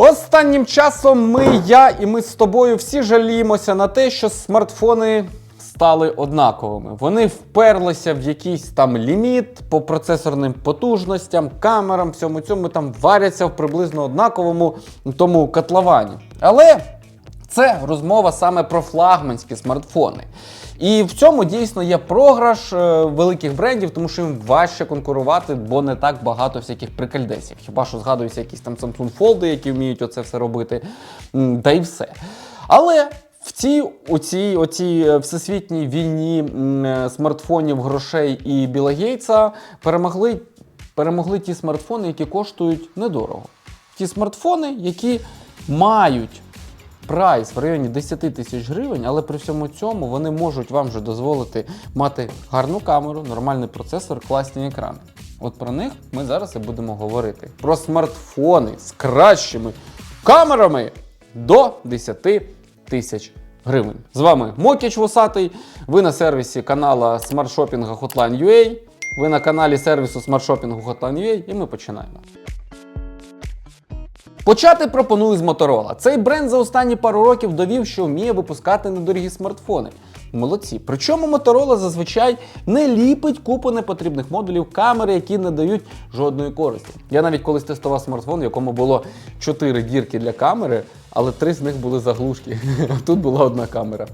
Останнім часом ми, я і ми з тобою всі жаліємося на те, що смартфони стали однаковими. Вони вперлися в якийсь там ліміт по процесорним потужностям, камерам, всьому цьому там варяться в приблизно однаковому тому котловані. Але це розмова саме про флагманські смартфони. І в цьому дійсно є програш е, великих брендів, тому що їм важче конкурувати, бо не так багато всяких прикальдесів. Хіба що згадуються якісь там Samsung Fold, які вміють оце все робити, та й все. Але в цій оцій, оцій е, всесвітній війні е, смартфонів, грошей і Біла Гейтса перемогли, перемогли ті смартфони, які коштують недорого. Ті смартфони, які мають прайс в районі 10 тисяч гривень, але при всьому цьому вони можуть вам вже дозволити мати гарну камеру, нормальний процесор, класні екрани. От про них ми зараз і будемо говорити. Про смартфони з кращими камерами до 10 тисяч гривень. З вами Мокіч Вусатий. Ви на сервісі канала смартшопінга Hotline.ua. Ви на каналі сервісу смартшопінгу Hotline.ua і ми починаємо. Почати пропоную з Motorola. Цей бренд за останні пару років довів, що вміє випускати недорогі смартфони. Молодці. Причому Motorola зазвичай не ліпить купу непотрібних модулів камери, які не дають жодної користі. Я навіть колись тестував смартфон, в якому було 4 дірки для камери, але три з них були заглушки. Тут була одна камера.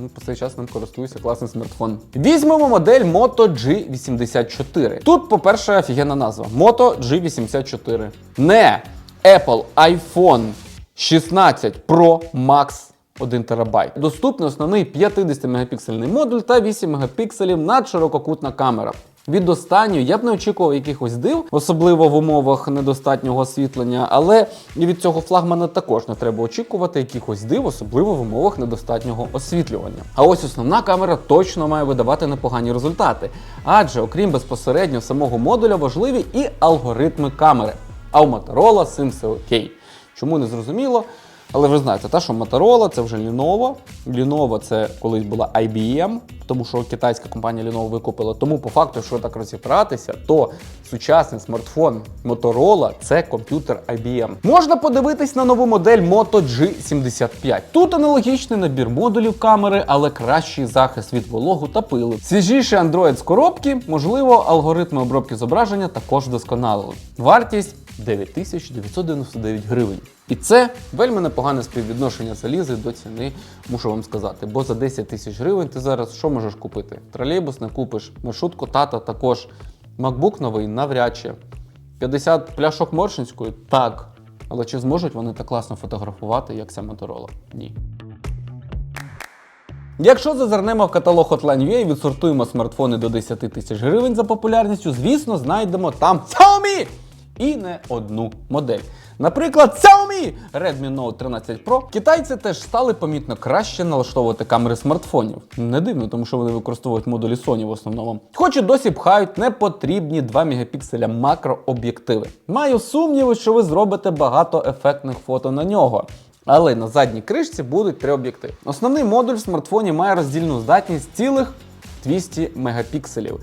Ну, по цей час ним користуюся класний смартфон. Візьмемо модель Moto G84. Тут, по-перше, офігенна назва Moto G84. Не Apple iPhone 16 Pro Max 1 ТБ. Доступний основний 50 мегапіксельний модуль та 8 мегапікселів надширококутна камера. Від останньої я б не очікував якихось див, особливо в умовах недостатнього освітлення, але і від цього флагмана також не треба очікувати якихось див, особливо в умовах недостатнього освітлювання. А ось основна камера точно має видавати непогані результати, адже окрім безпосередньо самого модуля, важливі і алгоритми камери. А у Motorola з цим окей. Чому не зрозуміло? Але ви знаєте, та, що Motorola це вже Lenovo. Lenovo це колись була IBM, тому що китайська компанія Lenovo викупила. Тому по факту, якщо так розібратися, то сучасний смартфон Motorola це комп'ютер IBM. Можна подивитись на нову модель Moto G75. Тут аналогічний набір модулів камери, але кращий захист від вологу та пилу. Свіжіший Android з коробки, можливо, алгоритми обробки зображення також вдосконалили. Вартість 9999 гривень. І це вельми непогане співвідношення залізи до ціни, мушу вам сказати. Бо за 10 тисяч гривень ти зараз що можеш купити? Тролейбус не купиш, маршрутку тата також. MacBook новий навряд чи. 50 пляшок Моршинської? Так. Але чи зможуть вони так класно фотографувати, як ця Motorola? Ні. Якщо зазирнемо в каталог Hotline.ua і відсортуємо смартфони до 10 тисяч гривень за популярністю, звісно, знайдемо там Xiaomi! І не одну модель. Наприклад, Xiaomi Redmi Note 13 Pro. Китайці теж стали помітно краще налаштовувати камери смартфонів. Не дивно, тому що вони використовують модулі Sony в основному. Хоч і досі пхають непотрібні 2 мегапікселя макрооб'єктиви. Маю сумніви, що ви зробите багато ефектних фото на нього. Але на задній кришці будуть три об'єктиви. Основний модуль в смартфоні має роздільну здатність цілих 200 мегапікселів.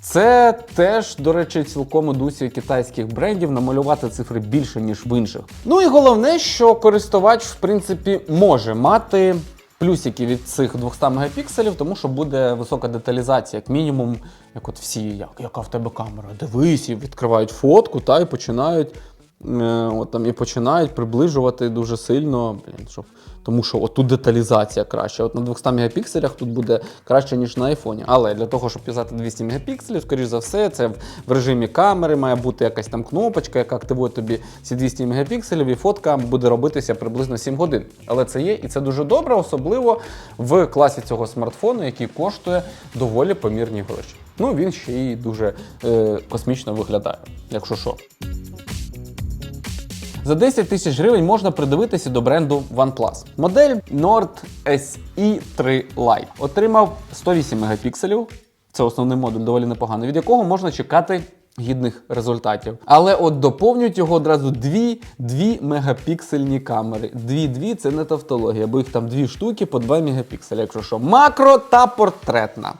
Це теж, до речі, цілком у дусі китайських брендів намалювати цифри більше, ніж в інших. Ну і головне, що користувач, в принципі, може мати плюсики від цих 200 мегапікселів, тому що буде висока деталізація, як мінімум, як от всі, як, яка в тебе камера, дивись, і відкривають фотку та і починають. Е, От там і починають приближувати дуже сильно, блін, щоб, тому що отут деталізація краща. От на 200 мегапікселях тут буде краще, ніж на айфоні. Але для того, щоб писати 200 мегапікселів, скоріш за все, це в режимі камери має бути якась там кнопочка, яка активує тобі ці 200 мегапікселів, і фотка буде робитися приблизно 7 годин. Але це є, і це дуже добре, особливо в класі цього смартфону, який коштує доволі помірні гроші. Ну він ще й дуже е, космічно виглядає, якщо що. За 10 тисяч гривень можна придивитися до бренду OnePlus. Модель Nord SE 3 Lite отримав 108 мегапікселів. Це основний модуль, доволі непоганий, від якого можна чекати гідних результатів. Але от доповнюють його одразу дві, дві мегапіксельні камери. Дві-дві це не тавтологія, бо їх там дві штуки по 2 мегапікселя, якщо що. Макро та портретна.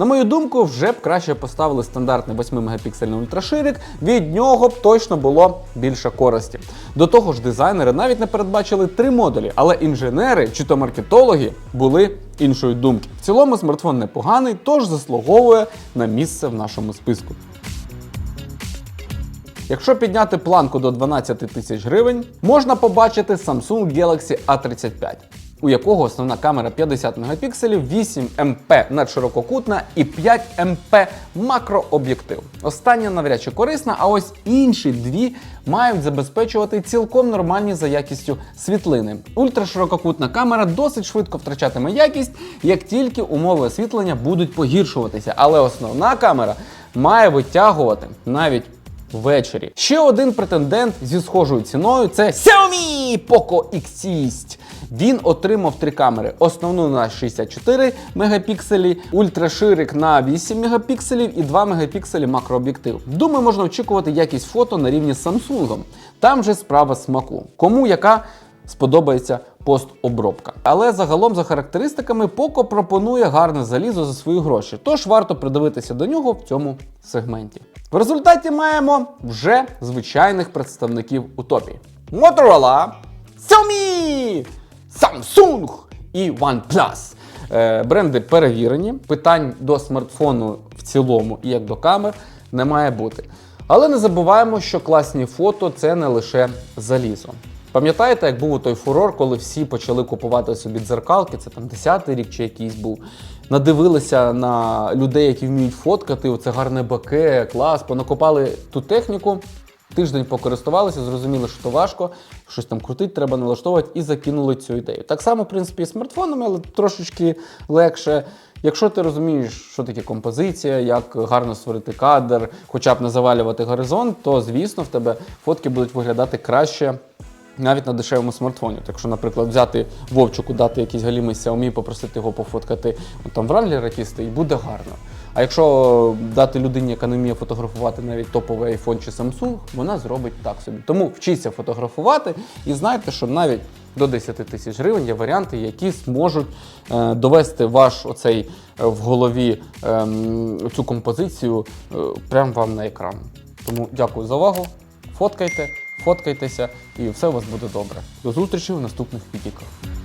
На мою думку, вже б краще поставили стандартний 8-мегапіксельний ультраширик, від нього б точно було більше користі. До того ж, дизайнери навіть не передбачили три модулі, але інженери чи то маркетологи були іншої думки. В цілому смартфон непоганий, тож заслуговує на місце в нашому списку. Якщо підняти планку до 12 тисяч гривень, можна побачити Samsung Galaxy A35, у якого основна камера 50 мегапікселів, 8 МП надширококутна і 5 МП макрооб'єктив. Остання навряд чи корисна, а ось інші дві мають забезпечувати цілком нормальні за якістю світлини. Ультраширококутна камера досить швидко втрачатиме якість, як тільки умови освітлення будуть погіршуватися. Але основна камера має витягувати навіть ввечері. Ще один претендент зі схожою ціною це Xiaomi Poco X6. Він отримав три камери: основну на 64 мегапікселі, ультраширик на 8 мегапікселів і 2 мегапікселі макрооб'єктив. Думаю, можна очікувати якість фото на рівні з Samsung. Там же справа смаку. Кому яка сподобається постобробка. Але загалом за характеристиками Poco пропонує гарне залізо за свої гроші, тож варто придивитися до нього в цьому сегменті. В результаті маємо вже звичайних представників у топі: Motorola, Xiaomi, Samsung і OnePlus. Е, бренди перевірені, питань до смартфону в цілому і як до камер не має бути. Але не забуваємо, що класні фото це не лише залізо. Пам'ятаєте, як був той фурор, коли всі почали купувати собі дзеркалки, це там 10-й рік чи якийсь був. Надивилися на людей, які вміють фоткати, оце гарне баке, клас, понакопали ту техніку. Тиждень покористувалися, зрозуміли, що то важко, щось там крутить, треба налаштовувати і закинули цю ідею. Так само, в принципі, і смартфонами, але трошечки легше. Якщо ти розумієш, що таке композиція, як гарно створити кадр, хоча б не завалювати горизонт, то звісно в тебе фотки будуть виглядати краще. Навіть на дешевому смартфоні. Так що, наприклад, взяти Вовчику, дати якийсь галімий Xiaomi, попросити його пофоткати от там в Wrangler якийсь, і буде гарно. А якщо дати людині, яка не вміє фотографувати навіть топовий iPhone чи Samsung, вона зробить так собі. Тому вчіться фотографувати і знайте, що навіть до 10 тисяч гривень є варіанти, які зможуть е, довести ваш оцей е, в голові ем, цю композицію е, прямо вам на екран. Тому дякую за увагу. Фоткайте, фоткайтеся, і все у вас буде добре. До зустрічі в наступних відео.